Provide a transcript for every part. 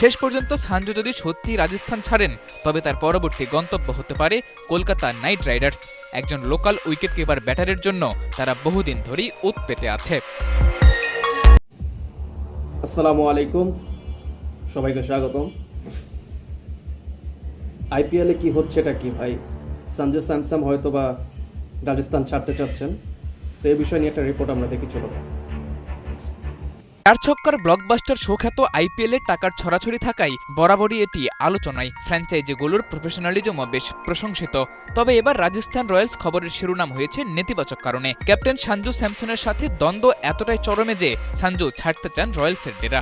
শেষ পর্যন্ত সানজু যদি সত্যি রাজস্থান ছাড়েন, তবে তার পরবর্তী গন্তব্য হতে পারে কলকাতা নাইট রাইডার্স। একজন লোকাল উইকেট কিপার ব্যাটারের জন্য তারা বহুদিন ধরেই উত পেতে আছে। আসসালামু আলাইকুম। সবাইকে স্বাগতম। আইপিএলে কি হচ্ছে এটা কি ভাই? সঞ্জু স্যামসাম হয়তো বা রাজস্থান ছাড়তে চাচ্ছেন। তো এই বিষয় নিয়ে একটা রিপোর্ট আমরা দেখি, চলো। চার ছক্কার ব্লকবাস্টার সুখ্যাত আইপিএলে টাকার ছড়াছড়ি থাকায় বরাবরই এটি আলোচনায় ফ্র্যাঞ্চাইজিগুলোর প্রফেশনালিজমও বেশ প্রশংসিত। তবে এবার রাজস্থান রয়্যালস খবরের শিরোনাম হয়েছে নেতিবাচক কারণে। ক্যাপ্টেন সানজু স্যামসনের সাথে দ্বন্দ্ব এতটাই চরমে যে সানজু ছাড়তে চান রয়্যালসের ডেরা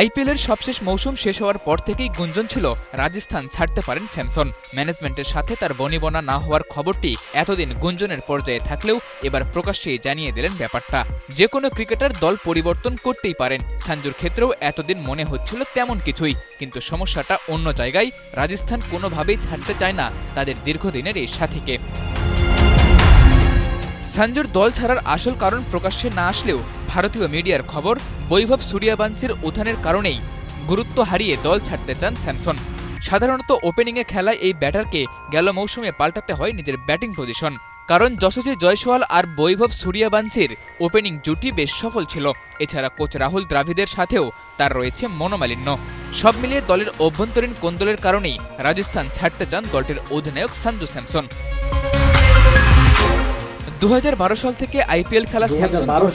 আইপিএলের সবশেষ মৌসুম শেষ হওয়ার পর থেকেই গুঞ্জন ছিল, রাজস্থান ছাড়তে পারেন স্যামসন। ম্যানেজমেন্টের সাথে তার বনিবনা না হওয়ার খবরটি এতদিন গুঞ্জনের পর্যায়ে থাকলেও এবার প্রকাশ্যেই জানিয়ে দিলেন ব্যাপারটা। যে কোনো ক্রিকেটার দল পরিবর্তন করতেই পারেন। সঞ্জুর ক্ষেত্রেও এতদিন মনে হচ্ছিল তেমন কিছুই, কিন্তু সমস্যাটা অন্য জায়গায়। রাজস্থান কোনোভাবেই ছাড়তে চায় না তাদের দীর্ঘদিনের এই সাথীকে। সঞ্জুর দল ছাড়ার আসল কারণ প্রকাশ্যে না আসলেও ভারতীয় মিডিয়ার খবর বৈভব সূর্যবংশীর উত্থানের কারণেই গুরুত্ব হারিয়ে দল ছাড়তে চান স্যামসন। সাধারণত ওপেনিংয়ে খেলা এই ব্যাটারকে গেল মৌসুমে পাল্টাতে হয় নিজের ব্যাটিং পজিশন। কারণ যশোজি জয়সওয়াল আর বৈভব সূর্যবংশীর ওপেনিং জুটি বেশ সফল ছিল। এছাড়া কোচ রাহুল দ্রাভিদের সাথেও তার রয়েছে মনোমালিন্য। সব মিলিয়ে দলের অভ্যন্তরীণ কোন্দলের কারণেই রাজস্থান ছাড়তে চান দলটির অধিনায়ক সঞ্জু স্যামসন। দু হাজার বারো সাল থেকে আইপিএল খেলা 2012 স্যামসন দু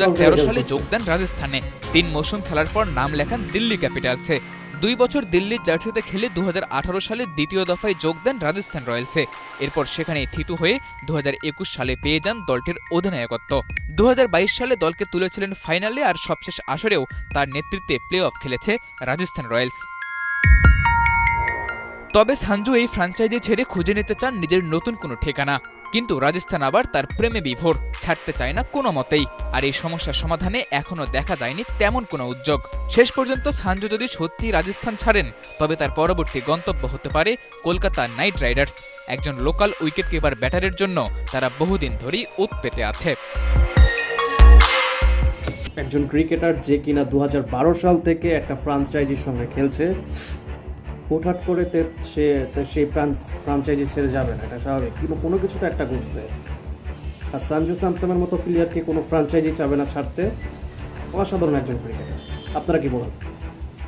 সালে খেলছে। যোগ দেন রাজস্থানে। তিন মৌসুম খেলার পর নাম লেখান দিল্লি ক্যাপিটালসে দুই বছর দিল্লির জার্সিতে খেলে দু হাজার আঠারো সালে দ্বিতীয় দফায় যোগ দেন রাজস্থান রয়্যালসে এরপর সেখানে থিতু হয়ে দু হাজার একুশ সালে পেয়ে যান দলটির অধিনায়কত্ব। দু হাজার বাইশ সালে দলকে তুলেছিলেন ফাইনালে আর সবশেষ আসরেও তার নেতৃত্বে প্লে অফ খেলেছে রাজস্থান রয়্যালস। তবে সঞ্জু এই ফ্র্যাঞ্চাইজি ছেড়ে খুঁজে নিতে চান নিজের নতুন কোনো ঠিকানা। কিন্তু রাজস্থান আবার তার প্রেমে বিভোর, ছাড়তে চায় না কোনো মতেই। আর এই সমস্যার সমাধানে এখনও দেখা যায়নি তেমন কোনো উদ্যোগ। শেষ পর্যন্ত সঞ্জু যদি সত্যি রাজস্থান ছাড়েন, তবে তার পরবর্তী গন্তব্য হতে পারে কলকাতা নাইট রাইডার্স। একজন লোকাল উইকেট কিপার ব্যাটারের জন্য তারা বহুদিন ধরেই উত পেতে আছে। একজন ক্রিকেটার যে কিনা দু হাজার বারো সাল থেকে একটা ফ্রাঞ্চাইজির সঙ্গে খেলছে হুটহাট করে সে সেই ফ্রাঞ্চাইজি ছেড়ে যাবে না, এটা স্বাভাবিক। কিন্তু কোনো কিছু তো একটা ঘটছে। আর সানজু স্যামসামের মতো প্লেয়ারকে কোনো ফ্রাঞ্চাইজি চাবে না ছাড়তে? অসাধারণ একজন ক্রিকেটার। আপনারা কি বলেন?